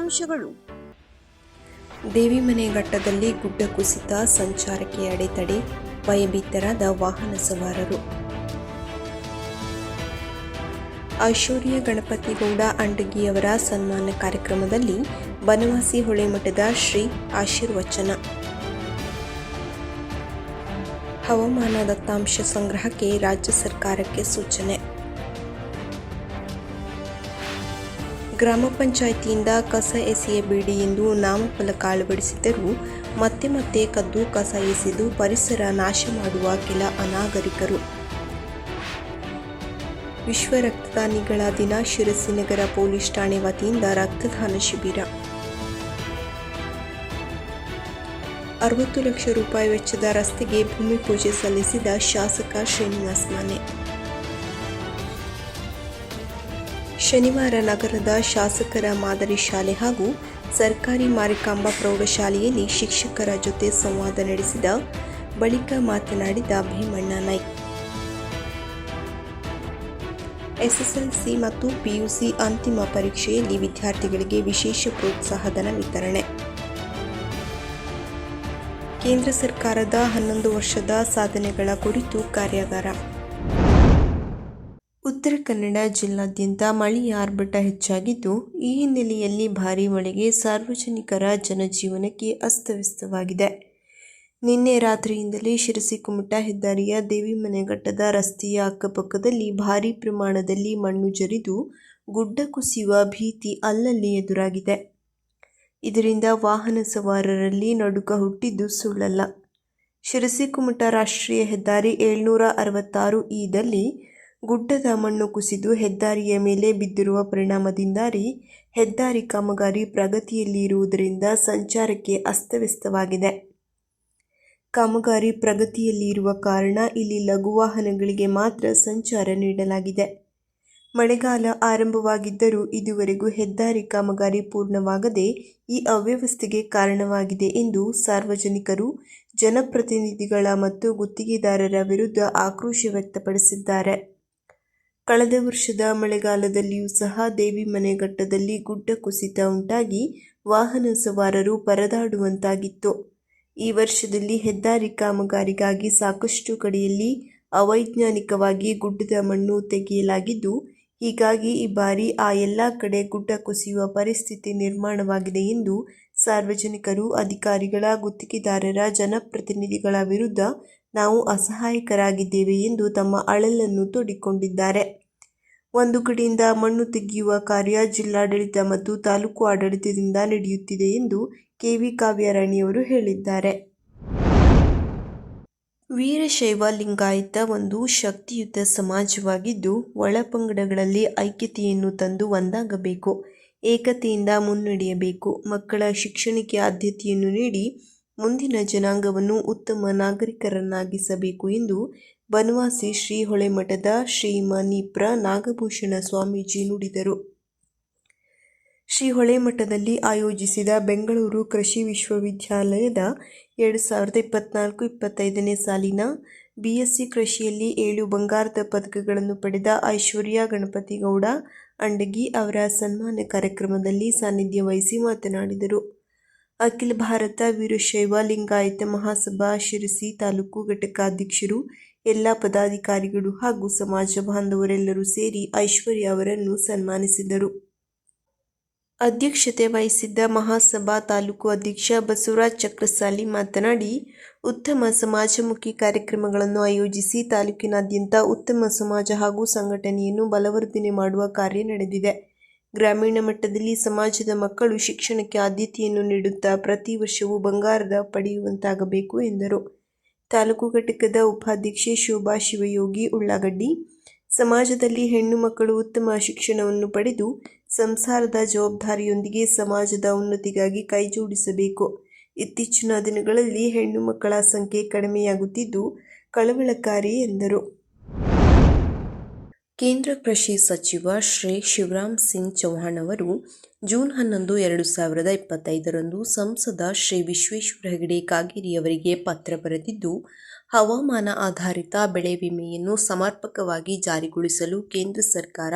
ದೇವಿ ದೇವಿಮನೆ ಘಟ್ಟದಲ್ಲಿ ಗುಡ್ಡ ಕುಸಿತ, ಸಂಚಾರಕ್ಕೆ ಅಡೆತಡೆ, ಭಯಭೀತರಾದ ವಾಹನ ಸವಾರರು. ಐಶ್ವರ್ಯ ಗಣಪತಿಗೌಡ ಅಂಡಗಿಯವರ ಸನ್ಮಾನ ಕಾರ್ಯಕ್ರಮದಲ್ಲಿ ಬನವಾಸಿ ಹೊಳೆಮಠದ ಶ್ರೀ ಆಶೀರ್ವಚನ. ಹವಾಮಾನ ದತ್ತಾಂಶ ಸಂಗ್ರಹಕ್ಕೆ ರಾಜ್ಯ ಸರ್ಕಾರಕ್ಕೆ ಸೂಚನೆ. ಗ್ರಾಮ ಪಂಚಾಯಿತಿಯಿಂದ ಕಸ ಎಸೆಯಬೇಡಿ ಎಂದು ನಾಮಫಲಕ ಅಳವಡಿಸಿದ್ದರೂ ಮತ್ತೆ ಮತ್ತೆ ಕದ್ದು ಕಸ ಎಸೆದು ಪರಿಸರ ನಾಶ ಮಾಡುವ ಕೆಲ ಅನಾಗರಿಕರು. ವಿಶ್ವ ರಕ್ತದಾನಿಗಳ ದಿನ ಶಿರಸಿ ನಗರ ಪೊಲೀಸ್ ಠಾಣೆ ವತಿಯಿಂದ ರಕ್ತದಾನ ಶಿಬಿರ. ಅರವತ್ತು ಲಕ್ಷ ರೂಪಾಯಿ ವೆಚ್ಚದ ರಸ್ತೆಗೆ ಭೂಮಿ ಪೂಜೆ ಸಲ್ಲಿಸಿದ ಶಾಸಕ ಶ್ರೀನಿವಾಸ್ ಮಾನೆ. ಶನಿವಾರ ನಗರದ ಶಾಸಕರ ಮಾದರಿ ಶಾಲೆ ಹಾಗೂ ಸರ್ಕಾರಿ ಮಾರಿಕಾಂಬ ಪ್ರೌಢಶಾಲೆಯಲ್ಲಿ ಶಿಕ್ಷಕರ ಜೊತೆ ಸಂವಾದ ನಡೆಸಿದ ಬಳಿಕ ಮಾತನಾಡಿದ ಭೀಮಣ್ಣ ನಾಯ್ಕ್. ಎಸ್ಎಸ್ಎಲ್ಸಿ ಮತ್ತು ಪಿಯುಸಿ ಅಂತಿಮ ಪರೀಕ್ಷೆಯಲ್ಲಿ ವಿದ್ಯಾರ್ಥಿಗಳಿಗೆ ವಿಶೇಷ ಪ್ರೋತ್ಸಾಹಧನ ವಿತರಣೆ. ಕೇಂದ್ರ ಸರ್ಕಾರದ ಹನ್ನೊಂದು ವರ್ಷದ ಸಾಧನೆಗಳ ಕುರಿತು ಕಾರ್ಯಾಗಾರ. ಉತ್ತರ ಕನ್ನಡ ಜಿಲ್ಲಾದ್ಯಂತ ಮಳೆಯ ಆರ್ಭಟ ಹೆಚ್ಚಾಗಿದ್ದು, ಈ ಹಿನ್ನೆಲೆಯಲ್ಲಿ ಭಾರೀ ಮಳೆಗೆ ಸಾರ್ವಜನಿಕರ ಜನಜೀವನಕ್ಕೆ ಅಸ್ತವ್ಯಸ್ತವಾಗಿದೆ. ನಿನ್ನೆ ರಾತ್ರಿಯಿಂದಲೇ ಶಿರಸಿ ಕುಮಟ ಹೆದ್ದಾರಿಯ ದೇವಿ ಮನೆಘಟ್ಟದ ರಸ್ತೆಯ ಅಕ್ಕಪಕ್ಕದಲ್ಲಿ ಭಾರೀ ಪ್ರಮಾಣದಲ್ಲಿ ಮಣ್ಣು ಜರಿದು ಗುಡ್ಡ ಕುಸಿಯುವ ಭೀತಿ ಅಲ್ಲಲ್ಲಿ ಎದುರಾಗಿದೆ. ಇದರಿಂದ ವಾಹನ ಸವಾರರಲ್ಲಿ ನಡುಕ ಹುಟ್ಟಿದ್ದು ಸುಳ್ಳಲ್ಲ. ಶಿರಸಿ ಕುಮಟ ರಾಷ್ಟ್ರೀಯ ಹೆದ್ದಾರಿ ಏಳ್ನೂರ ಅರವತ್ತಾರು ಈದಲ್ಲಿ ಗುಡ್ಡದ ಮಣ್ಣು ಕುಸಿದು ಹೆದ್ದಾರಿಯ ಮೇಲೆ ಬಿದ್ದಿರುವ ಪರಿಣಾಮದಿಂದಾಗಿ ಹೆದ್ದಾರಿ ಕಾಮಗಾರಿ ಪ್ರಗತಿಯಲ್ಲಿ ಇರುವುದರಿಂದ ಸಂಚಾರಕ್ಕೆ ಅಸ್ತವ್ಯಸ್ತವಾಗಿದೆ. ಕಾಮಗಾರಿ ಪ್ರಗತಿಯಲ್ಲಿ ಇರುವ ಕಾರಣ ಇಲ್ಲಿ ಲಘು ವಾಹನಗಳಿಗೆ ಮಾತ್ರ ಸಂಚಾರ ನೀಡಲಾಗಿದೆ. ಮಳೆಗಾಲ ಆರಂಭವಾಗಿದ್ದರೂ ಇದುವರೆಗೂ ಹೆದ್ದಾರಿ ಕಾಮಗಾರಿ ಪೂರ್ಣವಾಗದೆ ಈ ಅವ್ಯವಸ್ಥೆಗೆ ಕಾರಣವಾಗಿದೆ ಎಂದು ಸಾರ್ವಜನಿಕರು, ಜನಪ್ರತಿನಿಧಿಗಳ ಮತ್ತು ಗುತ್ತಿಗೆದಾರರ ವಿರುದ್ಧ ಆಕ್ರೋಶ ವ್ಯಕ್ತಪಡಿಸಿದ್ದಾರೆ. ಕಳೆದ ವರ್ಷದ ಮಳೆಗಾಲದಲ್ಲಿಯೂ ಸಹ ದೇವಿ ಘಟ್ಟದಲ್ಲಿ ಗುಡ್ಡ ಕುಸಿತ ಉಂಟಾಗಿ ವಾಹನ ಸವಾರರು ಪರದಾಡುವಂತಾಗಿತ್ತು. ಈ ವರ್ಷದಲ್ಲಿ ಹೆದ್ದಾರಿ ಕಾಮಗಾರಿಗಾಗಿ ಸಾಕಷ್ಟು ಕಡೆಯಲ್ಲಿ ಅವೈಜ್ಞಾನಿಕವಾಗಿ ಗುಡ್ಡದ ಮಣ್ಣು ತೆಗೆಯಲಾಗಿದ್ದು, ಹೀಗಾಗಿ ಈ ಬಾರಿ ಆ ಎಲ್ಲ ಕಡೆ ಗುಡ್ಡ ಕುಸಿಯುವ ಪರಿಸ್ಥಿತಿ ನಿರ್ಮಾಣವಾಗಿದೆ ಎಂದು ಸಾರ್ವಜನಿಕರು, ಅಧಿಕಾರಿಗಳ, ಗುತ್ತಿಗೆದಾರರ, ಜನಪ್ರತಿನಿಧಿಗಳ ವಿರುದ್ಧ ನಾವು ಅಸಹಾಯಕರಾಗಿದ್ದೇವೆ ಎಂದು ತಮ್ಮ ಅಳಲನ್ನು ತೋಡಿಕೊಂಡಿದ್ದಾರೆ. ಒಂದು ಕಡೆಯಿಂದ ಮಣ್ಣು ತೆಗೆಯುವ ಕಾರ್ಯ ಜಿಲ್ಲಾಡಳಿತ ಮತ್ತು ತಾಲೂಕು ಆಡಳಿತದಿಂದ ನಡೆಯುತ್ತಿದೆ ಎಂದು ಕೆವಿ ಕಾವ್ಯರಾಣಿಯವರು ಹೇಳಿದ್ದಾರೆ. ವೀರಶೈವ ಲಿಂಗಾಯತ ಒಂದು ಶಕ್ತಿಯುತ ಸಮಾಜವಾಗಿದ್ದು ಒಳಪಂಗಡಗಳಲ್ಲಿ ಐಕ್ಯತೆಯನ್ನು ತಂದು ಒಂದಾಗಬೇಕು, ಏಕತೆಯಿಂದ ಮುನ್ನಡೆಯಬೇಕು, ಮಕ್ಕಳ ಶಿಕ್ಷಣಕ್ಕೆ ಆದ್ಯತೆಯನ್ನು ನೀಡಿ, ಮುಂದಿನ ಜನಾಂಗವನ್ನು ಉತ್ತಮ ನಾಗರಿಕರನ್ನಾಗಿಸಬೇಕು ಎಂದು ಬನವಾಸಿ ಶ್ರೀ ಹೊಳೆಮಠದ ಶ್ರೀ ಮನಿಪ್ರ ನಾಗಭೂಷಣ ಸ್ವಾಮೀಜಿ ನುಡಿದರು. ಶ್ರೀ ಹೊಳೆಮಠದಲ್ಲಿ ಆಯೋಜಿಸಿದ ಬೆಂಗಳೂರು ಕೃಷಿ ವಿಶ್ವವಿದ್ಯಾಲಯದ ಎರಡು ಸಾವಿರದ ಇಪ್ಪತ್ನಾಲ್ಕು ಇಪ್ಪತ್ತೈದನೇ ಸಾಲಿನ ಬಿಎಸ್ಸಿ ಕೃಷಿಯಲ್ಲಿ ಏಳು ಬಂಗಾರದ ಪದಕಗಳನ್ನು ಪಡೆದ ಐಶ್ವರ್ಯ ಗಣಪತಿಗೌಡ ಅಂಡಗಿ ಅವರ ಸನ್ಮಾನ ಕಾರ್ಯಕ್ರಮದಲ್ಲಿ ಸಾನ್ನಿಧ್ಯ ವಹಿಸಿ ಮಾತನಾಡಿದರು. ಅಖಿಲ ಭಾರತ ವೀರಶೈವ ಲಿಂಗಾಯತ ಮಹಾಸಭಾ ಶಿರಸಿ ತಾಲೂಕು ಘಟಕಾಧ್ಯಕ್ಷರು ಎಲ್ಲ ಪದಾಧಿಕಾರಿಗಳು ಹಾಗೂ ಸಮಾಜ ಬಾಂಧವರೆಲ್ಲರೂ ಸೇರಿ ಐಶ್ವರ್ಯ ಅವರನ್ನು ಸನ್ಮಾನಿಸಿದರು. ಅಧ್ಯಕ್ಷತೆ ವಹಿಸಿದ್ದ ಮಹಾಸಭಾ ತಾಲೂಕು ಅಧ್ಯಕ್ಷ ಬಸವರಾಜ್ ಚಕ್ರಸಾಲಿ ಮಾತನಾಡಿ, ಉತ್ತಮ ಸಮಾಜಮುಖಿ ಕಾರ್ಯಕ್ರಮಗಳನ್ನು ಆಯೋಜಿಸಿ ತಾಲೂಕಿನಾದ್ಯಂತ ಉತ್ತಮ ಸಮಾಜ ಹಾಗೂ ಸಂಘಟನೆಯನ್ನು ಬಲವರ್ಧನೆ ಮಾಡುವ ಕಾರ್ಯ ನಡೆದಿದೆ. ಗ್ರಾಮೀಣ ಮಟ್ಟದಲ್ಲಿ ಸಮಾಜದ ಮಕ್ಕಳು ಶಿಕ್ಷಣಕ್ಕೆ ಆದ್ಯತೆಯನ್ನು ನೀಡುತ್ತಾ ಪ್ರತಿ ವರ್ಷವೂ ಬಂಗಾರದ ಪಡೆಯುವಂತಾಗಬೇಕು ಎಂದರು. ತಾಲೂಕು ಘಟಕದ ಉಪಾಧ್ಯಕ್ಷೆ ಶೋಭಾ ಶಿವಯೋಗಿ ಉಳ್ಳಾಗಡ್ಡಿ. ಸಮಾಜದಲ್ಲಿ ಹೆಣ್ಣು ಮಕ್ಕಳು ಉತ್ತಮ ಶಿಕ್ಷಣವನ್ನು ಪಡೆದು ಸಂಸಾರದ ಜವಾಬ್ದಾರಿಯೊಂದಿಗೆ ಸಮಾಜದ ಉನ್ನತಿಗಾಗಿ ಕೈಜೋಡಿಸಬೇಕು ಇತ್ತೀಚಿನ ದಿನಗಳಲ್ಲಿ ಹೆಣ್ಣು ಮಕ್ಕಳ ಸಂಖ್ಯೆ ಕಡಿಮೆಯಾಗುತ್ತಿದ್ದು ಕಳವಳಕಾರಿ ಎಂದರು. ಕೇಂದ್ರ ಕೃಷಿ ಸಚಿವ ಶ್ರೀ ಶಿವರಾಮ್ ಸಿಂಗ್ ಚೌಹಾಣ್ ಅವರು ಜೂನ್ ಹನ್ನೊಂದು, ಎರಡು ಸಾವಿರದ ಇಪ್ಪತ್ತೈದರಂದು ಸಂಸದ ಶ್ರೀ ವಿಶ್ವೇಶ್ವರ ಹೆಗಡೆ ಕಾಗೇರಿಯವರಿಗೆ ಪತ್ರ ಬರೆದಿದ್ದು, ಹವಾಮಾನ ಆಧಾರಿತ ಬೆಳೆ ವಿಮೆಯನ್ನು ಸಮರ್ಪಕವಾಗಿ ಜಾರಿಗೊಳಿಸಲು ಕೇಂದ್ರ ಸರ್ಕಾರ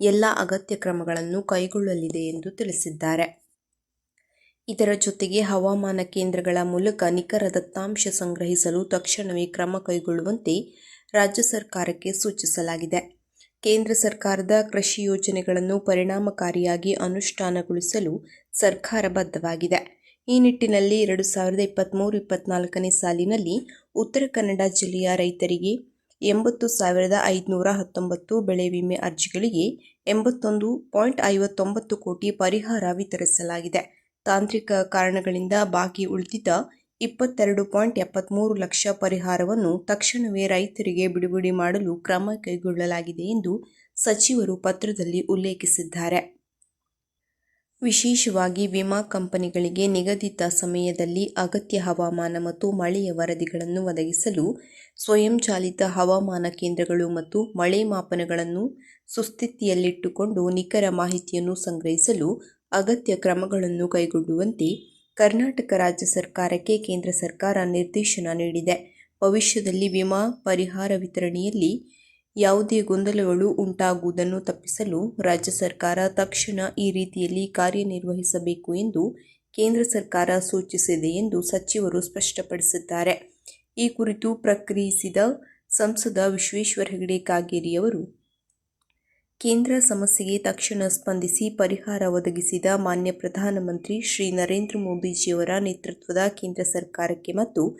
ಎಲ್ಲ ಅಗತ್ಯ ಕ್ರಮಗಳನ್ನು ಕೈಗೊಳ್ಳಲಿದೆ ಎಂದು ತಿಳಿಸಿದ್ದಾರೆ. ಇದರ ಜೊತೆಗೆ ಹವಾಮಾನ ಕೇಂದ್ರಗಳ ಮೂಲಕ ನಿಖರ ದತ್ತಾಂಶ ಸಂಗ್ರಹಿಸಲು ತಕ್ಷಣವೇ ಕ್ರಮ ಕೈಗೊಳ್ಳುವಂತೆ ರಾಜ್ಯ ಸರ್ಕಾರಕ್ಕೆ ಸೂಚಿಸಲಾಗಿದೆ. ಕೇಂದ್ರ ಸರ್ಕಾರದ ಕೃಷಿ ಯೋಜನೆಗಳನ್ನು ಪರಿಣಾಮಕಾರಿಯಾಗಿ ಅನುಷ್ಠಾನಗೊಳಿಸಲು ಸರ್ಕಾರ ಬದ್ಧವಾಗಿದೆ. ಈ ನಿಟ್ಟಿನಲ್ಲಿ ಎರಡು ಸಾವಿರದ ಇಪ್ಪತ್ತ್ಮೂರು ಇಪ್ಪತ್ನಾಲ್ಕನೇ ಸಾಲಿನಲ್ಲಿ ಉತ್ತರ ಕನ್ನಡ ಜಿಲ್ಲೆಯ ರೈತರಿಗೆ ಎಂಬತ್ತು ಸಾವಿರದ ಐದುನೂರ ಹತ್ತೊಂಬತ್ತು ಬೆಳೆ ವಿಮೆ ಅರ್ಜಿಗಳಿಗೆ ಎಂಬತ್ತೊಂದು ಪಾಯಿಂಟ್ ಐವತ್ತೊಂಬತ್ತು ಕೋಟಿ ಪರಿಹಾರ ವಿತರಿಸಲಾಗಿದೆ. ತಾಂತ್ರಿಕ ಕಾರಣಗಳಿಂದ ಬಾಕಿ ಉಳಿದಿದ್ದ ಇಪ್ಪತ್ತೆರಡು ಪಾಯಿಂಟ್ ಎಪ್ಪತ್ತ್ಮೂರು ಲಕ್ಷ ಪರಿಹಾರವನ್ನು ತಕ್ಷಣವೇ ರೈತರಿಗೆ ಬಿಡುಗಡೆ ಮಾಡಲು ಕ್ರಮ ಕೈಗೊಳ್ಳಲಾಗಿದೆ ಎಂದು ಸಚಿವರು ಪತ್ರದಲ್ಲಿ ಉಲ್ಲೇಖಿಸಿದ್ದಾರೆ. ವಿಶೇಷವಾಗಿ ವಿಮಾ ಕಂಪನಿಗಳಿಗೆ ನಿಗದಿತ ಸಮಯದಲ್ಲಿ ಅಗತ್ಯ ಹವಾಮಾನ ಮತ್ತು ಮಳೆಯ ವರದಿಗಳನ್ನು ಒದಗಿಸಲು ಸ್ವಯಂಚಾಲಿತ ಹವಾಮಾನ ಕೇಂದ್ರಗಳು ಮತ್ತು ಮಳೆ ಮಾಪನಗಳನ್ನು ಸುಸ್ಥಿತಿಯಲ್ಲಿಟ್ಟುಕೊಂಡು ನಿಖರ ಮಾಹಿತಿಯನ್ನು ಸಂಗ್ರಹಿಸಲು ಅಗತ್ಯ ಕ್ರಮಗಳನ್ನು ಕೈಗೊಳ್ಳುವಂತೆ ಕರ್ನಾಟಕ ರಾಜ್ಯ ಸರ್ಕಾರಕ್ಕೆ ಕೇಂದ್ರ ಸರ್ಕಾರ ನಿರ್ದೇಶನ ನೀಡಿದೆ. ಭವಿಷ್ಯದಲ್ಲಿ ವಿಮಾ ಪರಿಹಾರ ವಿತರಣೆಯಲ್ಲಿ ಯಾವುದೇ ಗೊಂದಲಗಳು ಉಂಟಾಗುವುದನ್ನು ತಪ್ಪಿಸಲು ರಾಜ್ಯ ಸರ್ಕಾರ ತಕ್ಷಣ ಈ ರೀತಿಯಲ್ಲಿ ಕಾರ್ಯನಿರ್ವಹಿಸಬೇಕು ಎಂದು ಕೇಂದ್ರ ಸರ್ಕಾರ ಸೂಚಿಸಿದೆ ಎಂದು ಸಚಿವರು ಸ್ಪಷ್ಟಪಡಿಸಿದ್ದಾರೆ. ಈ ಕುರಿತು ಪ್ರಕ್ರಿಯಿಸಿದ ಸಂಸದ ವಿಶ್ವೇಶ್ವರ ಹೆಗಡೆ ಕಾಗೇರಿಯವರು ಕೇಂದ್ರ ಸಮಸ್ಯೆಗೆ ತಕ್ಷಣ ಸ್ಪಂದಿಸಿ ಪರಿಹಾರ ಒದಗಿಸಿದ ಮಾನ್ಯ ಪ್ರಧಾನಮಂತ್ರಿ ಶ್ರೀ ನರೇಂದ್ರ ಮೋದಿಜಿಯವರ ನೇತೃತ್ವದ ಕೇಂದ್ರ ಸರ್ಕಾರಕ್ಕೆ ಮತ್ತು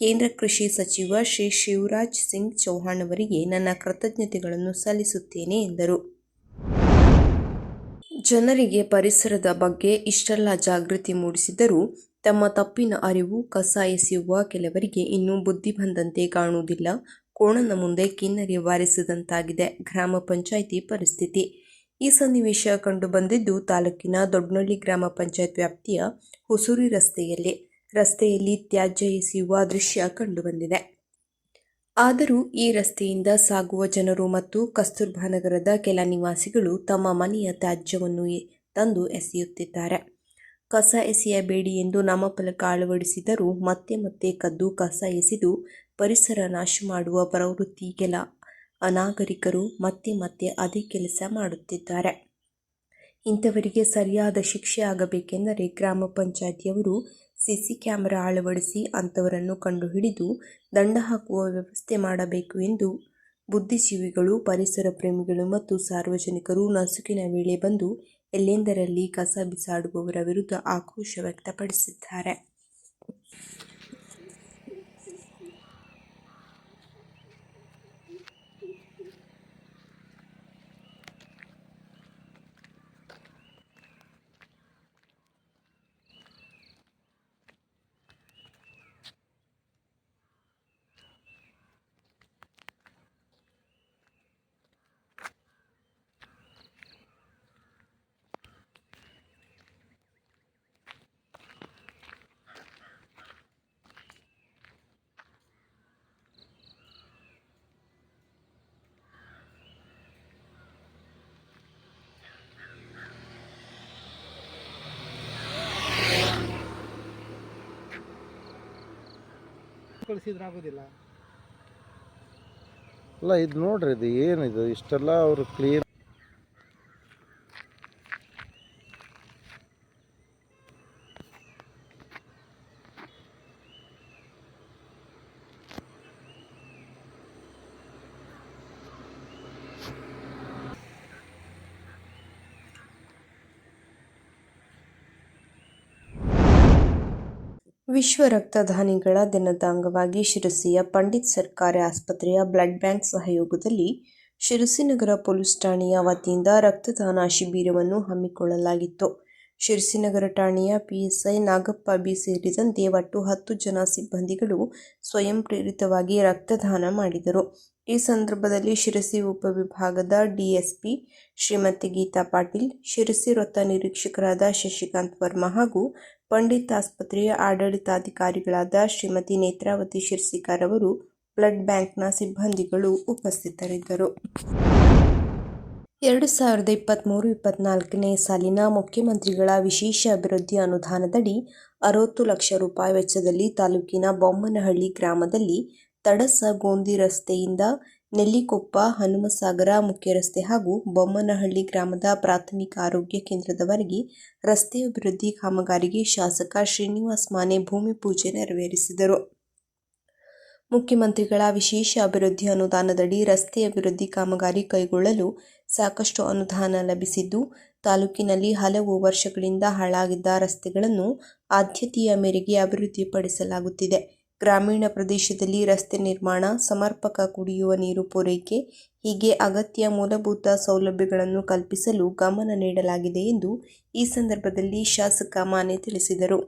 ಕೇಂದ್ರ ಕೃಷಿ ಸಚಿವ ಶ್ರೀ ಶಿವರಾಜ್ ಸಿಂಗ್ ಚೌಹಾಣ್ ಅವರಿಗೆ ನನ್ನ ಕೃತಜ್ಞತೆಗಳನ್ನು ಸಲ್ಲಿಸುತ್ತೇನೆ ಎಂದರು. ಜನರಿಗೆ ಪರಿಸರದ ಬಗ್ಗೆ ಇಷ್ಟೆಲ್ಲ ಜಾಗೃತಿ ಮೂಡಿಸಿದರೂ ತಮ್ಮ ತಪ್ಪಿನ ಅರಿವು ಕಸ ಎಸೆಯುವ ಕೆಲವರಿಗೆ ಇನ್ನೂ ಬುದ್ಧಿ ಬಂದಂತೆ ಕಾಣುವುದಿಲ್ಲ. ಕೋಣನ ಮುಂದೆ ಕಿನ್ನರಿ ಬಾರಿಸಿದಂತಾಗಿದೆ ಗ್ರಾಮ ಪಂಚಾಯಿತಿ ಪರಿಸ್ಥಿತಿ. ಈ ಸನ್ನಿವೇಶ ಕಂಡುಬಂದಿದ್ದು ತಾಲೂಕಿನ ದೊಡ್ಡನಳ್ಳಿ ಗ್ರಾಮ ಪಂಚಾಯತ್ ವ್ಯಾಪ್ತಿಯ ಹೊಸೂರಿ ರಸ್ತೆಯಲ್ಲಿ. ರಸ್ತೆಯಲ್ಲಿ ತ್ಯಾಜ್ಯ ಎಸೆಯುವ ದೃಶ್ಯ ಕಂಡುಬಂದಿದೆ ಆದರೂ ಈ ರಸ್ತೆಯಿಂದ ಸಾಗುವ ಜನರು ಮತ್ತು ಕಸ್ತೂರ್ಬಾ ನಗರದ ಕೆಲ ನಿವಾಸಿಗಳು ತಮ್ಮ ಮನೆಯ ತ್ಯಾಜ್ಯವನ್ನು ತಂದು ಎಸೆಯುತ್ತಿದ್ದಾರೆ. ಕಸ ಎಸೆಯಬೇಡಿ ಎಂದು ನಾಮಫಲಕ ಅಳವಡಿಸಿದರೂ ಮತ್ತೆ ಮತ್ತೆ ಕದ್ದು ಕಸ ಎಸೆದು ಪರಿಸರ ನಾಶ ಮಾಡುವ ಪ್ರವೃತ್ತಿ ಕೆಲ ಅನಾಗರಿಕರು ಮತ್ತೆ ಮತ್ತೆ ಅದೇ ಕೆಲಸ ಮಾಡುತ್ತಿದ್ದಾರೆ. ಇಂಥವರಿಗೆ ಸರಿಯಾದ ಶಿಕ್ಷೆ ಆಗಬೇಕೆಂದರೆ ಗ್ರಾಮ ಪಂಚಾಯತಿಯವರು ಸಿಸಿ ಕ್ಯಾಮೆರಾ ಅಳವಡಿಸಿ ಅಂಥವರನ್ನು ಕಂಡುಹಿಡಿದು ದಂಡ ಹಾಕುವ ವ್ಯವಸ್ಥೆ ಮಾಡಬೇಕು ಎಂದು ಬುದ್ಧಿಜೀವಿಗಳು, ಪರಿಸರ ಪ್ರೇಮಿಗಳು ಮತ್ತು ಸಾರ್ವಜನಿಕರು ನಸುಕಿನ ವೇಳೆ ಬಂದು ಎಲ್ಲೆಂದರಲ್ಲಿ ಕಸ ಬಿಸಾಡುವವರ ವಿರುದ್ಧ ಆಕ್ರೋಶ ವ್ಯಕ್ತಪಡಿಸಿದ್ದಾರೆ. ಕಳಿಸಿದ್ರೆ ಆಗೋದಿಲ್ಲ. ಅಲ್ಲ ಇದು ನೋಡ್ರಿ ಇದು ಏನಿದು? ಇಷ್ಟೆಲ್ಲ ಅವರು ಕ್ಲೀನ್ ವಿಶ್ವ ರಕ್ತದಾನಿಗಳ ದಿನದ ಅಂಗವಾಗಿ ಶಿರಸಿಯ ಪಂಡಿತ್ ಸರ್ಕಾರಿ ಆಸ್ಪತ್ರೆಯ ಬ್ಲಡ್ ಬ್ಯಾಂಕ್ ಸಹಯೋಗದಲ್ಲಿ ಶಿರಸಿ ನಗರ ಪೊಲೀಸ್ ಠಾಣೆಯ ವತಿಯಿಂದ ರಕ್ತದಾನ ಶಿಬಿರವನ್ನು ಹಮ್ಮಿಕೊಳ್ಳಲಾಗಿತ್ತು. ಶಿರಸಿ ನಗರ ಠಾಣೆಯ ಪಿಎಸ್ಐ ನಾಗಪ್ಪ ಬಿ ಸೇರಿದಂತೆ ಒಟ್ಟು ಹತ್ತು ಜನ ಸಿಬ್ಬಂದಿಗಳು ಸ್ವಯಂ ಪ್ರೇರಿತವಾಗಿ ರಕ್ತದಾನ ಮಾಡಿದರು. ಈ ಸಂದರ್ಭದಲ್ಲಿ ಶಿರಸಿ ಉಪವಿಭಾಗದ ಡಿಎಸ್ಪಿ ಶ್ರೀಮತಿ ಗೀತಾ ಪಾಟೀಲ್, ಶಿರಸಿ ವೃತ್ತ ನಿರೀಕ್ಷಕರಾದ ಶಶಿಕಾಂತ್ ವರ್ಮಾ ಹಾಗೂ ಪಂಡಿತ್ ಆಸ್ಪತ್ರೆಯ ಆಡಳಿತಾಧಿಕಾರಿಗಳಾದ ಶ್ರೀಮತಿ ನೇತ್ರಾವತಿ ಶಿರ್ಸಿಕಾರ್ ಅವರು ಬ್ಲಡ್ ಬ್ಯಾಂಕ್ನ ಸಿಬ್ಬಂದಿಗಳು ಉಪಸ್ಥಿತರಿದ್ದರು. ಎರಡು ಸಾವಿರದ ಇಪ್ಪತ್ತ್ಮೂರು ಇಪ್ಪತ್ನಾಲ್ಕನೇ ಸಾಲಿನ ಮುಖ್ಯಮಂತ್ರಿಗಳ ವಿಶೇಷ ಅಭಿವೃದ್ಧಿ ಅನುದಾನದಡಿ ಅರವತ್ತು ಲಕ್ಷ ರೂಪಾಯಿ ವೆಚ್ಚದಲ್ಲಿ ತಾಲೂಕಿನ ಬೊಮ್ಮನಹಳ್ಳಿ ಗ್ರಾಮದಲ್ಲಿ ತಡಸ ಗೋಂದಿ ರಸ್ತೆಯಿಂದ ನೆಲ್ಲಿಕೊಪ್ಪ, ಹನುಮಸಾಗರ, ಮುಖ್ಯರಸ್ತೆ ಹಾಗೂ ಬೊಮ್ಮನಹಳ್ಳಿ ಗ್ರಾಮದ ಪ್ರಾಥಮಿಕ ಆರೋಗ್ಯ ಕೇಂದ್ರದವರೆಗೆ ರಸ್ತೆ ಅಭಿವೃದ್ಧಿ ಕಾಮಗಾರಿಗೆ ಶಾಸಕ ಶ್ರೀನಿವಾಸ್ ಮಾನೆ ಭೂಮಿ ಪೂಜೆ ನೆರವೇರಿಸಿದರು. ಮುಖ್ಯಮಂತ್ರಿಗಳ ವಿಶೇಷ ಅಭಿವೃದ್ಧಿ ಅನುದಾನದಡಿ ರಸ್ತೆ ಅಭಿವೃದ್ಧಿ ಕಾಮಗಾರಿ ಕೈಗೊಳ್ಳಲು ಸಾಕಷ್ಟು ಅನುದಾನ ಲಭಿಸಿದ್ದು, ತಾಲೂಕಿನಲ್ಲಿ ಹಲವು ವರ್ಷಗಳಿಂದ ಹಾಳಾಗಿದ್ದ ರಸ್ತೆಗಳನ್ನು ಆದ್ಯತೆಯ ಮೇರೆಗೆ ಅಭಿವೃದ್ಧಿಪಡಿಸಲಾಗುತ್ತಿದೆ. ಗ್ರಾಮೀಣ ಪ್ರದೇಶದಲ್ಲಿ ರಸ್ತೆ ನಿರ್ಮಾಣ, ಸಮರ್ಪಕ ಕುಡಿಯುವ ನೀರು ಪೂರೈಕೆ, ಹೀಗೆ ಅಗತ್ಯ ಮೂಲಭೂತ ಸೌಲಭ್ಯಗಳನ್ನು ಕಲ್ಪಿಸಲು ಗಮನ ನೀಡಲಾಗಿದೆ ಎಂದು ಈ ಸಂದರ್ಭದಲ್ಲಿ ಶಾಸಕ ಮಾನೆ ತಿಳಿಸಿದರು.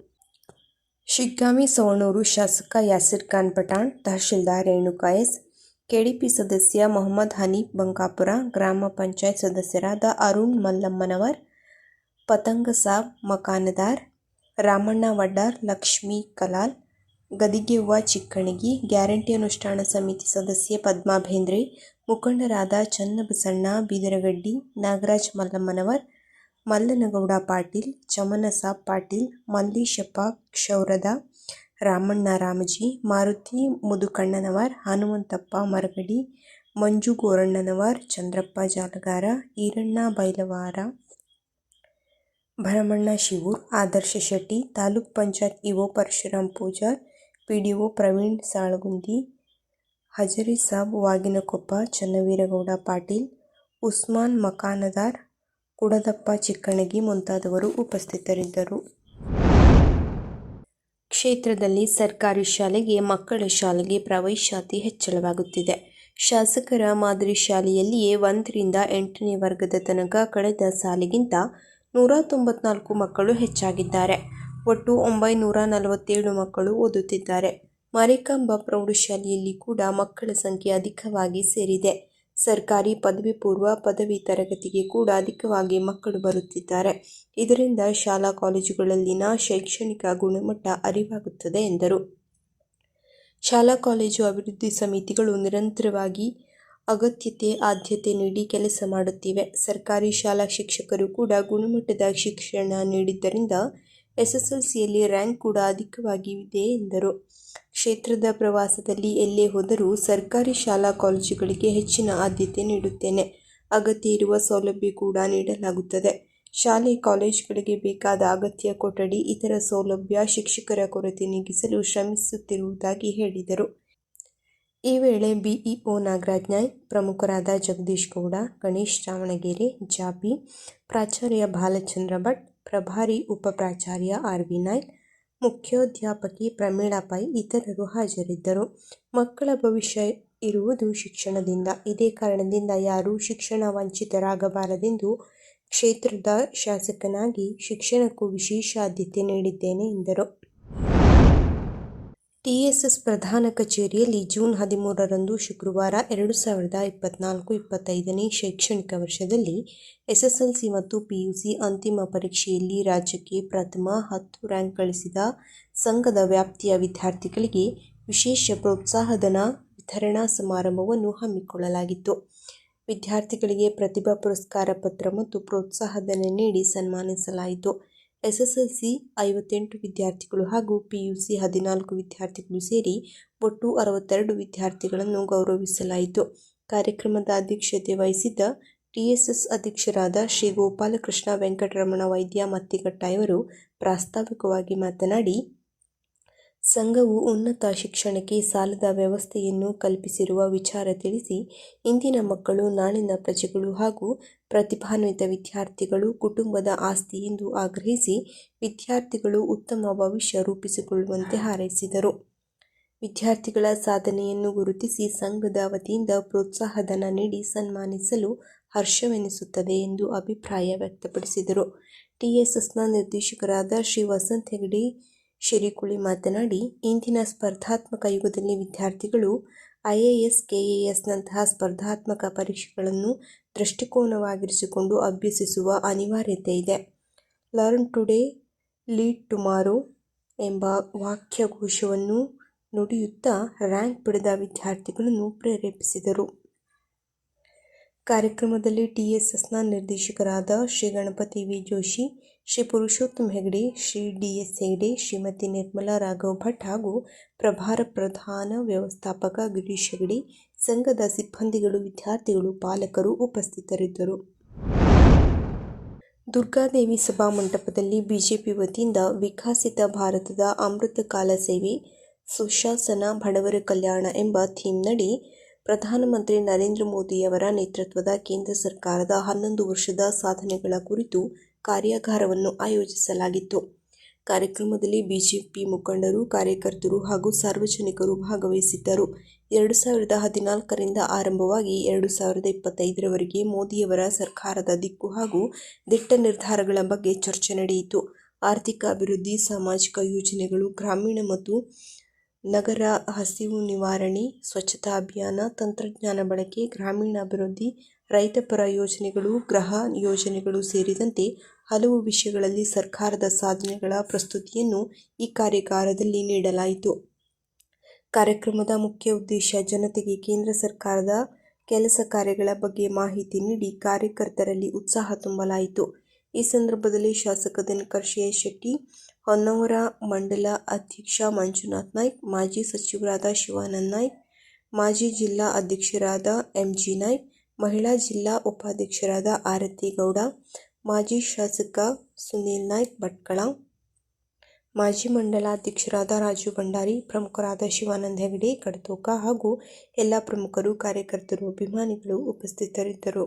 ಶಿಗ್ಗಾಮಿ ಸವಣೂರು ಶಾಸಕ ಯಾಸಿರ್ ಖಾನ್ ಪಠಾಣ್, ತಹಶೀಲ್ದಾರ್ ರೇಣುಕಾ ಎಸ್, ಕೆಡಿಪಿ ಸದಸ್ಯ ಮೊಹಮ್ಮದ್ ಹನೀಫ್ ಬಂಕಾಪುರ, ಗ್ರಾಮ ಪಂಚಾಯತ್ ಸದಸ್ಯರಾದ ಅರುಣ್ ಮಲ್ಲಮ್ಮನವರ್ ಪತಂಗಸಾಬ್ ಮಕಾನದಾರ್, ರಾಮಣ್ಣ ವಡ್ಡಾರ್, ಲಕ್ಷ್ಮೀ ಕಲಾಲ್ ಗದಿಗೆವ್ವ ಚಿಕ್ಕಣಗಿ ಗ್ಯಾರಂಟಿ ಅನುಷ್ಠಾನ ಸಮಿತಿ ಸದಸ್ಯೆ ಪದ್ಮಾ ಬೇಂದ್ರೆ ಮುಖಂಡರಾದ ಚನ್ನಬಸಣ್ಣ, ಬೀದರಗಡ್ಡಿ, ನಾಗರಾಜ್ ಮಲ್ಲಮ್ಮನವರ್, ಮಲ್ಲನಗೌಡ ಪಾಟೀಲ್ ಚಮನಸಾಬ್ ಪಾಟೀಲ್, ಮಲ್ಲೀಶಪ್ಪ ಕ್ಷೌರದ, ರಾಮಣ್ಣ ರಾಮಜಿ, ಮಾರುತಿ ಮುದುಕಣ್ಣನವರ್, ಹನುಮಂತಪ್ಪ ಮರಗಡಿ, ಮಂಜು ಗೋರಣ್ಣನವರ್, ಚಂದ್ರಪ್ಪ ಜಾಲಗಾರ, ಈರಣ್ಣ ಬೈಲವಾರ, ಭರಮಣ್ಣ ಶಿವೂರ್, ಆದರ್ಶ ಶೆಟ್ಟಿ, ತಾಲೂಕ್ ಪಂಚಾಯತ್ ಇಒ ಪರಶುರಾಮ್ ಪೂಜಾರ್ ಪಿಡಿಒ ಪ್ರವೀಣ್ ಸಾಳಗುಂದಿ ಹಜರಿಸಾಬ್ ವಾಗಿನಕೊಪ್ಪ, ಚನ್ನವೀರಗೌಡ ಪಾಟೀಲ್, ಉಸ್ಮಾನ್ ಮಕಾನದಾರ್, ಕುಡದಪ್ಪ ಚಿಕ್ಕಣಗಿ ಮುಂತಾದವರು ಉಪಸ್ಥಿತರಿದ್ದರು. ಕ್ಷೇತ್ರದಲ್ಲಿ ಸರ್ಕಾರಿ ಶಾಲೆಗೆ ಮಕ್ಕಳ ಶಾಲೆಗೆ ಪ್ರವೇಶಾತಿ ಹೆಚ್ಚಳವಾಗುತ್ತಿದೆ. ಶಾಸಕರ ಮಾದರಿ ಶಾಲೆಯಲ್ಲಿಯೇ ಒಂದರಿಂದ ಎಂಟನೇ ವರ್ಗದ ತನಕ ಕಳೆದ ಸಾಲಿಗಿಂತ ನೂರ ತೊಂಬತ್ನಾಲ್ಕು ಮಕ್ಕಳು ಹೆಚ್ಚಾಗಿದ್ದಾರೆ. ಒಟ್ಟು ಒಂಬೈನೂರ ನಲವತ್ತೇಳು ಮಕ್ಕಳು ಓದುತ್ತಿದ್ದಾರೆ. ಮಾರಿಕಾಂಬಾ ಪ್ರೌಢಶಾಲೆಯಲ್ಲಿ ಕೂಡ ಮಕ್ಕಳ ಸಂಖ್ಯೆ ಅಧಿಕವಾಗಿ ಸೇರಿದೆ. ಸರ್ಕಾರಿ ಪದವಿ ಪೂರ್ವ ಪದವಿ ತರಗತಿಗೆ ಕೂಡ ಅಧಿಕವಾಗಿ ಮಕ್ಕಳು ಬರುತ್ತಿದ್ದಾರೆ. ಇದರಿಂದ ಶಾಲಾ ಕಾಲೇಜುಗಳಲ್ಲಿನ ಶೈಕ್ಷಣಿಕ ಗುಣಮಟ್ಟ ಅರಿವಾಗುತ್ತದೆ ಎಂದರು. ಶಾಲಾ ಕಾಲೇಜು ಅಭಿವೃದ್ಧಿ ಸಮಿತಿಗಳು ನಿರಂತರವಾಗಿ ಅಗತ್ಯತೆ, ಆದ್ಯತೆ ನೀಡಿ ಕೆಲಸ ಮಾಡುತ್ತಿವೆ. ಸರ್ಕಾರಿ ಶಾಲಾ ಶಿಕ್ಷಕರು ಕೂಡ ಗುಣಮಟ್ಟದ ಶಿಕ್ಷಣ ನೀಡಿದ್ದರಿಂದ ಎಸ್ಎಸ್ಎಲ್ಸಿಯಲ್ಲಿ ರ್ಯಾಂಕ್ ಕೂಡ ಅಧಿಕವಾಗಿದೆ ಎಂದರು. ಕ್ಷೇತ್ರದ ಪ್ರವಾಸದಲ್ಲಿ ಎಲ್ಲೇ ಹೋದರೂ ಸರ್ಕಾರಿ ಶಾಲಾ ಕಾಲೇಜುಗಳಿಗೆ ಹೆಚ್ಚಿನ ಆದ್ಯತೆ ನೀಡುತ್ತೇನೆ. ಅಗತ್ಯ ಇರುವ ಸೌಲಭ್ಯ ಕೂಡ ನೀಡಲಾಗುತ್ತದೆ. ಶಾಲೆ, ಕಾಲೇಜುಗಳಿಗೆ ಬೇಕಾದ ಅಗತ್ಯ ಕೊಠಡಿ, ಇತರ ಸೌಲಭ್ಯ ಶಿಕ್ಷಕರ ಕೊರತೆ ನೀಗಿಸಲು ಶ್ರಮಿಸುತ್ತಿರುವುದಾಗಿ ಹೇಳಿದರು. ಈ ವೇಳೆ ಬಿಇಒ ನಾಗರಾಜ್ ನಾಯ್, ಪ್ರಮುಖರಾದ ಜಗದೀಶ್ ಗೌಡ, ಗಣೇಶ್ ರಾವಣಗೆರೆ ಜಾಪಿ, ಪ್ರಾಚಾರ್ಯ ಬಾಲಚಂದ್ರ ಭಟ್ ಪ್ರಭಾರಿ ಉಪ ಪ್ರಾಚಾರ್ಯ ಆರ್ ವಿ ನಾಯ್ಕ್ ಮುಖ್ಯೋಧ್ಯಾಪಕಿ ಪ್ರಮೀಳಾ ಪೈ ಇತರರು ಹಾಜರಿದ್ದರು. ಮಕ್ಕಳ ಭವಿಷ್ಯ ಇರುವುದು ಶಿಕ್ಷಣದಿಂದ. ಇದೇ ಕಾರಣದಿಂದ ಯಾರೂ ಶಿಕ್ಷಣ ವಂಚಿತರಾಗಬಾರದೆಂದು ಕ್ಷೇತ್ರದ ಶಾಸಕನಾಗಿ ಶಿಕ್ಷಣಕ್ಕೂ ವಿಶೇಷ ಆದ್ಯತೆ ನೀಡಿದ್ದೇನೆ ಎಂದರು. ಟಿಎಸ್ಎಸ್ ಪ್ರಧಾನ ಕಚೇರಿಯಲ್ಲಿ ಜೂನ್ ಹದಿಮೂರರಂದು ಶುಕ್ರವಾರ ಎರಡು ಸಾವಿರದ ಇಪ್ಪತ್ನಾಲ್ಕು ಇಪ್ಪತ್ತೈದನೇ ಶೈಕ್ಷಣಿಕ ವರ್ಷದಲ್ಲಿ ಎಸ್ಎಸ್ಎಲ್ಸಿ ಮತ್ತು ಪಿಯುಸಿ ಅಂತಿಮ ಪರೀಕ್ಷೆಯಲ್ಲಿ ರಾಜ್ಯಕ್ಕೆ ಪ್ರಥಮ ಹತ್ತು ರ್ಯಾಂಕ್ ಗಳಿಸಿದ ಸಂಘದ ವ್ಯಾಪ್ತಿಯ ವಿದ್ಯಾರ್ಥಿಗಳಿಗೆ ವಿಶೇಷ ಪ್ರೋತ್ಸಾಹಧನ ವಿತರಣಾ ಸಮಾರಂಭವನ್ನು ಹಮ್ಮಿಕೊಳ್ಳಲಾಗಿತ್ತು. ವಿದ್ಯಾರ್ಥಿಗಳಿಗೆ ಪ್ರತಿಭಾ ಪುರಸ್ಕಾರ ಪತ್ರ ಮತ್ತು ಪ್ರೋತ್ಸಾಹಧನ ನೀಡಿ ಸನ್ಮಾನಿಸಲಾಯಿತು. ಎಸ್ಎಸ್ಎಲ್ಸಿ ಐವತ್ತೆಂಟು ವಿದ್ಯಾರ್ಥಿಗಳು ಹಾಗೂ ಪಿಯುಸಿ ಹದಿನಾಲ್ಕು ವಿದ್ಯಾರ್ಥಿಗಳು ಸೇರಿ ಒಟ್ಟು ಅರವತ್ತೆರಡು ವಿದ್ಯಾರ್ಥಿಗಳನ್ನು ಗೌರವಿಸಲಾಯಿತು. ಕಾರ್ಯಕ್ರಮದ ಅಧ್ಯಕ್ಷತೆ ವಹಿಸಿದ್ದ ಟಿಎಸ್ಎಸ್ ಅಧ್ಯಕ್ಷರಾದ ಶ್ರೀ ಗೋಪಾಲಕೃಷ್ಣ ವೆಂಕಟರಮಣ ವೈದ್ಯ ಮತ್ತಿಗಟ್ಟ ಇವರು ಪ್ರಾಸ್ತಾವಿಕವಾಗಿ ಮಾತನಾಡಿ ಸಂಘವು ಉನ್ನತ ಶಿಕ್ಷಣಕ್ಕೆ ಸಾಲದ ವ್ಯವಸ್ಥೆಯನ್ನು ಕಲ್ಪಿಸಿರುವ ವಿಚಾರ ತಿಳಿಸಿ, ಇಂದಿನ ಮಕ್ಕಳು, ನಾಳಿನ ಪ್ರಜೆಗಳು ಹಾಗೂ ಪ್ರತಿಭಾನ್ವಿತ ವಿದ್ಯಾರ್ಥಿಗಳು ಕುಟುಂಬದ ಆಸ್ತಿ ಎಂದು ಆಗ್ರಹಿಸಿ ವಿದ್ಯಾರ್ಥಿಗಳು ಉತ್ತಮ ಭವಿಷ್ಯ ರೂಪಿಸಿಕೊಳ್ಳುವಂತೆ ಹಾರೈಸಿದರು. ವಿದ್ಯಾರ್ಥಿಗಳ ಸಾಧನೆಯನ್ನು ಗುರುತಿಸಿ ಸಂಘದ ವತಿಯಿಂದ ಪ್ರೋತ್ಸಾಹಧನ ನೀಡಿ ಸನ್ಮಾನಿಸಲು ಹರ್ಷವೆನಿಸುತ್ತದೆ ಎಂದು ಅಭಿಪ್ರಾಯ ವ್ಯಕ್ತಪಡಿಸಿದರು. ಟಿಎಸ್ಎಸ್ನ ನಿರ್ದೇಶಕರಾದ ಶ್ರೀ ವಸಂತ್ ಹೆಗಡೆ ಶಿರಿಕುಳಿ ಮಾತನಾಡಿ, ಇಂದಿನ ಸ್ಪರ್ಧಾತ್ಮಕ ಯುಗದಲ್ಲಿ ವಿದ್ಯಾರ್ಥಿಗಳು ಐಎಎಸ್ ಕೆಎಎಸ್ನಂತಹ ಸ್ಪರ್ಧಾತ್ಮಕ ಪರೀಕ್ಷೆಗಳನ್ನು ದೃಷ್ಟಿಕೋನವಾಗಿರಿಸಿಕೊಂಡು ಅಭ್ಯಸಿಸುವ ಅನಿವಾರ್ಯತೆ ಇದೆ. ಲರ್ನ್ ಟುಡೇ, ಲೀಡ್ ಟುಮಾರೋ ಎಂಬ ವಾಕ್ಯಘೋಷವನ್ನು ನುಡಿಯುತ್ತಾ ರ್ಯಾಂಕ್ ಪಡೆದ ವಿದ್ಯಾರ್ಥಿಗಳನ್ನು ಪ್ರೇರೇಪಿಸಿದರು. ಕಾರ್ಯಕ್ರಮದಲ್ಲಿ ಟಿಎಸ್ಎಸ್ನ ನಿರ್ದೇಶಕರಾದ Shri Ganapati V. Joshi, Shri Purushottam Hegde Shri D S Hegde Shrimati Nirmala Raghav Bhat ಹಾಗೂ ಪ್ರಭಾರ ಪ್ರಧಾನ ವ್ಯವಸ್ಥಾಪಕ ಗಿರೀಶ್ ಹೆಗಡೆ ಸಂಘದ ಸಿಬ್ಬಂದಿಗಳು, ವಿದ್ಯಾರ್ಥಿಗಳು, ಪಾಲಕರು ಉಪಸ್ಥಿತರಿದ್ದರು. ದುರ್ಗಾದೇವಿ ಸಭಾ ಮಂಟಪದಲ್ಲಿ ಬಿಜೆಪಿ ವತಿಯಿಂದ ವಿಕಸಿತ ಭಾರತದ ಅಮೃತ ಕಾಲ ಸೇವೆ, ಸುಶಾಸನ, ಬಡವರ ಕಲ್ಯಾಣ ಎಂಬ ಥೀಮ್ನಡಿ ಪ್ರಧಾನಮಂತ್ರಿ ನರೇಂದ್ರ ಮೋದಿಯವರ ನೇತೃತ್ವದ ಕೇಂದ್ರ ಸರ್ಕಾರದ ಹನ್ನೊಂದು ವರ್ಷದ ಸಾಧನೆಗಳ ಕುರಿತು ಕಾರ್ಯಾಗಾರವನ್ನು ಆಯೋಜಿಸಲಾಗಿತ್ತು. ಕಾರ್ಯಕ್ರಮದಲ್ಲಿ ಬಿಜೆಪಿ ಮುಖಂಡರು, ಕಾರ್ಯಕರ್ತರು ಹಾಗೂ ಸಾರ್ವಜನಿಕರು ಭಾಗವಹಿಸಿದ್ದರು. ಎರಡು ಸಾವಿರದ ಹದಿನಾಲ್ಕರಿಂದ ಆರಂಭವಾಗಿ ಎರಡು ಸಾವಿರದ ಇಪ್ಪತ್ತೈದರವರೆಗೆ ಮೋದಿಯವರ ಸರ್ಕಾರದ ದಿಕ್ಕು ಹಾಗೂ ದಿಟ್ಟ ನಿರ್ಧಾರಗಳ ಬಗ್ಗೆ ಚರ್ಚೆ ನಡೆಯಿತು. ಆರ್ಥಿಕ ಅಭಿವೃದ್ಧಿ, ಸಾಮಾಜಿಕ ಯೋಜನೆಗಳು, ಗ್ರಾಮೀಣ ಮತ್ತು ನಗರ ಹಸಿವು ನಿವಾರಣೆ ಸ್ವಚ್ಛತಾ ಅಭಿಯಾನ ತಂತ್ರಜ್ಞಾನ ಬಳಕೆ ಗ್ರಾಮೀಣಾಭಿವೃದ್ಧಿ, ರೈತಪರ ಯೋಜನೆಗಳು ಗೃಹ ಯೋಜನೆಗಳು ಸೇರಿದಂತೆ ಹಲವು ವಿಷಯಗಳಲ್ಲಿ ಸರ್ಕಾರದ ಸಾಧನೆಗಳ ಪ್ರಸ್ತುತಿಯನ್ನು ಈ ಕಾರ್ಯಾಗಾರದಲ್ಲಿ ನೀಡಲಾಯಿತು. ಕಾರ್ಯಕ್ರಮದ ಮುಖ್ಯ ಉದ್ದೇಶ ಜನತೆಗೆ ಕೇಂದ್ರ ಸರ್ಕಾರದ ಕೆಲಸ ಕಾರ್ಯಗಳ ಬಗ್ಗೆ ಮಾಹಿತಿ ನೀಡಿ ಕಾರ್ಯಕರ್ತರಲ್ಲಿ ಉತ್ಸಾಹ ತುಂಬಲಾಯಿತು. ಈ ಸಂದರ್ಭದಲ್ಲಿ ಶಾಸಕ ದಿನಕರ್ ಶೆಟ್ಟಿ ಹೊನ್ನಾವರ ಮಂಡಲ ಅಧ್ಯಕ್ಷ ಮಂಜುನಾಥ್ ನಾಯ್ಕ್, ಮಾಜಿ ಸಚಿವರಾದ ಶಿವಾನಂದ ನಾಯ್ಕ್, ಮಾಜಿ ಜಿಲ್ಲಾ ಅಧ್ಯಕ್ಷರಾದ ಎಂಜಿ ನಾಯ್ಕ್, ಮಹಿಳಾ ಜಿಲ್ಲಾ ಉಪಾಧ್ಯಕ್ಷರಾದ ಆರತಿ ಗೌಡ, ಮಾಜಿ ಶಾಸಕ ಸುನೀಲ್ ನಾಯ್ಕ್ ಭಟ್ಕಳ, ಮಾಜಿ ಮಂಡಲಾಧ್ಯಕ್ಷರಾದ ರಾಜು ಭಂಡಾರಿ, ಪ್ರಮುಖರಾದ ಶಿವಾನಂದ ಹೆಗಡೆ, ಕಡತೋಕ ಹಾಗೂ ಎಲ್ಲ ಪ್ರಮುಖರು, ಕಾರ್ಯಕರ್ತರು, ಅಭಿಮಾನಿಗಳು ಉಪಸ್ಥಿತರಿದ್ದರು.